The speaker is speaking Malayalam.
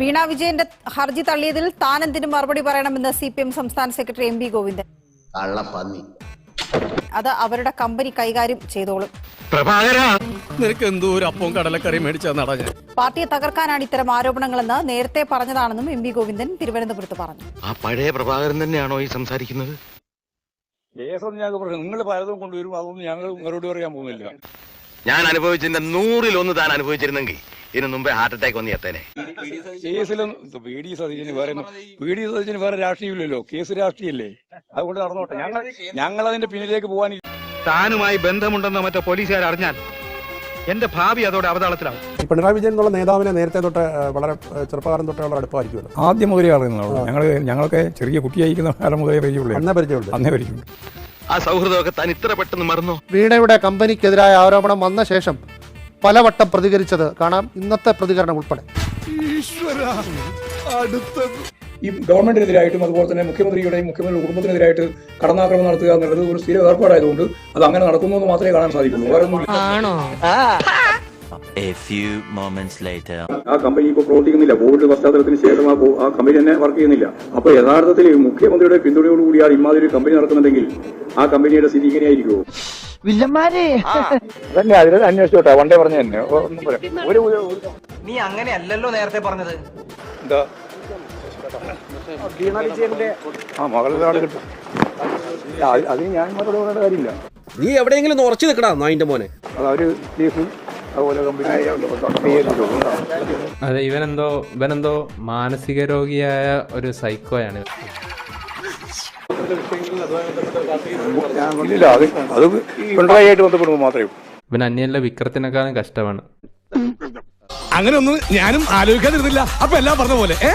വീണ വിജയന്റെ ഹർജി തള്ളിയതിൽ താൻ എന്തിനും മറുപടി പറയണമെന്ന് സി പി എം സംസ്ഥാന സെക്രട്ടറി എം വി ഗോവിന്ദൻ. കള്ളപ്പന്നി. അത് അവരുടെ കമ്പനി കൈകാര്യം ചെയ്തോളും. നിനക്ക് എന്തോ ഒരു അപ്പവും കടലക്കറി മേടിച്ചാ നട പാർട്ടിയെ തകർക്കാനാണ് ഇത്തരം ആരോപണങ്ങളെന്ന് നേരത്തെ പറഞ്ഞതാണെന്നും എം വി ഗോവിന്ദൻ തിരുവനന്തപുരത്ത് പറഞ്ഞു. ആ പഴയ പ്രഭാകരൻ തന്നെയാണോ ഈ സംസാരിക്കുന്നത്? കേസൊന്നും ഞങ്ങൾക്ക് പറഞ്ഞു. നിങ്ങൾ പലതും കൊണ്ടുവരും അതൊന്നും ഞങ്ങൾ മറുപടി പറയാൻ പോകുന്നില്ല. ഞാൻ അനുഭവിച്ചതിന്റെ നൂറിലൊന്ന് താൻ അനുഭവിച്ചിരുന്നെങ്കിൽ ഇതിനു മുമ്പേ ഹാർട്ട് അറ്റാക്ക് വന്നി എത്തേനെ. കേസിലൊന്നും പി ഡി സതീശന് വേറെ പി ഡി സതീശന് വേറെ രാഷ്ട്രീയമില്ലല്ലോ. കേസ് രാഷ്ട്രീയല്ലേ? അതുകൊണ്ട് നടന്നോട്ടെ. ഞങ്ങൾ ഞങ്ങൾ അതിന്റെ പിന്നിലേക്ക് പോകാൻ താനുമായി ബന്ധമുണ്ടെന്ന് മറ്റേ പോലീസുകാർ അറിഞ്ഞാൽ എന്റെ ഭാവി അതോടെ അവതാളത്തിലാവും. പിണറായി വിജയൻ എന്നുള്ള നേതാവിനെ നേരത്തെ തൊട്ട് വളരെ ഏഹ്, ചെറുപ്പകാലം തൊട്ടുള്ള അടുപ്പമായിരിക്കുമല്ലോ. ആദ്യം മുതലേ അറിയുന്നുള്ളൂ. ഞങ്ങൾ ഞങ്ങളൊക്കെ ചെറിയ കുട്ടിയായിരിക്കുന്ന കാലം മുതലേ പരിചയമുള്ളൂ. അന്നേ പരിചയമുണ്ട് അന്നേ പരിചയമുണ്ട് ആ സൗഹൃദമൊക്കെ താൻ ഇത്ര പെട്ടെന്ന് മറന്നു? വീണയുടെ കമ്പനിക്കെതിരായ ആരോപണം വന്ന ശേഷം പലവട്ടം പ്രതികരിച്ചത് കാണാം ഇന്നത്തെ പ്രതികരണം ഉൾപ്പെടെ. ഈ ഗവൺമെന്റിനെതിരായിട്ടും അതുപോലെ തന്നെ മുഖ്യമന്ത്രിയുടെയും മുഖ്യമന്ത്രിയുടെ കുടുംബത്തിനെതിരായിട്ട് കടന്നാക്രമണം നടത്തുക എന്നുള്ളത് ഒരു സ്ഥിര ഏർപ്പാടായതുകൊണ്ട് അത് അങ്ങനെ നടക്കുന്നു എന്ന് മാത്രമേ കാണാൻ സാധിക്കുള്ളൂ. വേറെ ഒന്നും A few moments later. ആ കമ്പനി ഇപ്പോൾ പ്രവർത്തിക്കുന്നില്ല. കോവിഡ് പശ്ചാത്തലത്തിന് ശേഷം ആ കമ്പനി തന്നെ വർക്ക് ചെയ്യുന്നില്ല. അപ്പൊ യഥാർത്ഥത്തിൽ മുഖ്യമന്ത്രിയുടെ പിന്തുണയോടുകൂടി ആ ഇമാതിരി കമ്പനി നടക്കുന്നുണ്ടെങ്കിൽ ആ കമ്പനിയുടെ സ്ഥിതി ഇങ്ങനെയായിരിക്കുമോ? അതന്നെ അതിൽ അന്വേഷിച്ചോട്ടെ. വണ്ടേ പറഞ്ഞു തന്നെ. ഒന്നും പറയാം. ഒരു നീ അങ്ങനെയല്ലല്ലോ നേരത്തെ പറഞ്ഞത്. എന്താ? ആ മകളുടെ കിട്ടും. അത് ഞാൻ മറുപടി പറയേണ്ട കാര്യമില്ല. നീ എവിടെയെങ്കിലും ഉറച്ചു നിൽക്കടാ നായിന്റെ മോനെ. അവർ അതെ ഇവനെന്തോ ഇവനെന്തോ മാനസിക രോഗിയായ ഒരു സൈക്കോയാണ് ഇല്ല അത് അത് പിണറായി ആയിട്ട് ബന്ധപ്പെടുമ്പോൾ മാത്രമേ ഉള്ളൂ. ഇവൻ അന്യല്ല വിക്രത്തിനെക്കാളും കഷ്ടമാണ്. അങ്ങനെ ഒന്നും ഞാനും ആലോചിക്കാതിരുന്നില്ല. അപ്പൊ എല്ലാം പറഞ്ഞ പോലെ ഏ?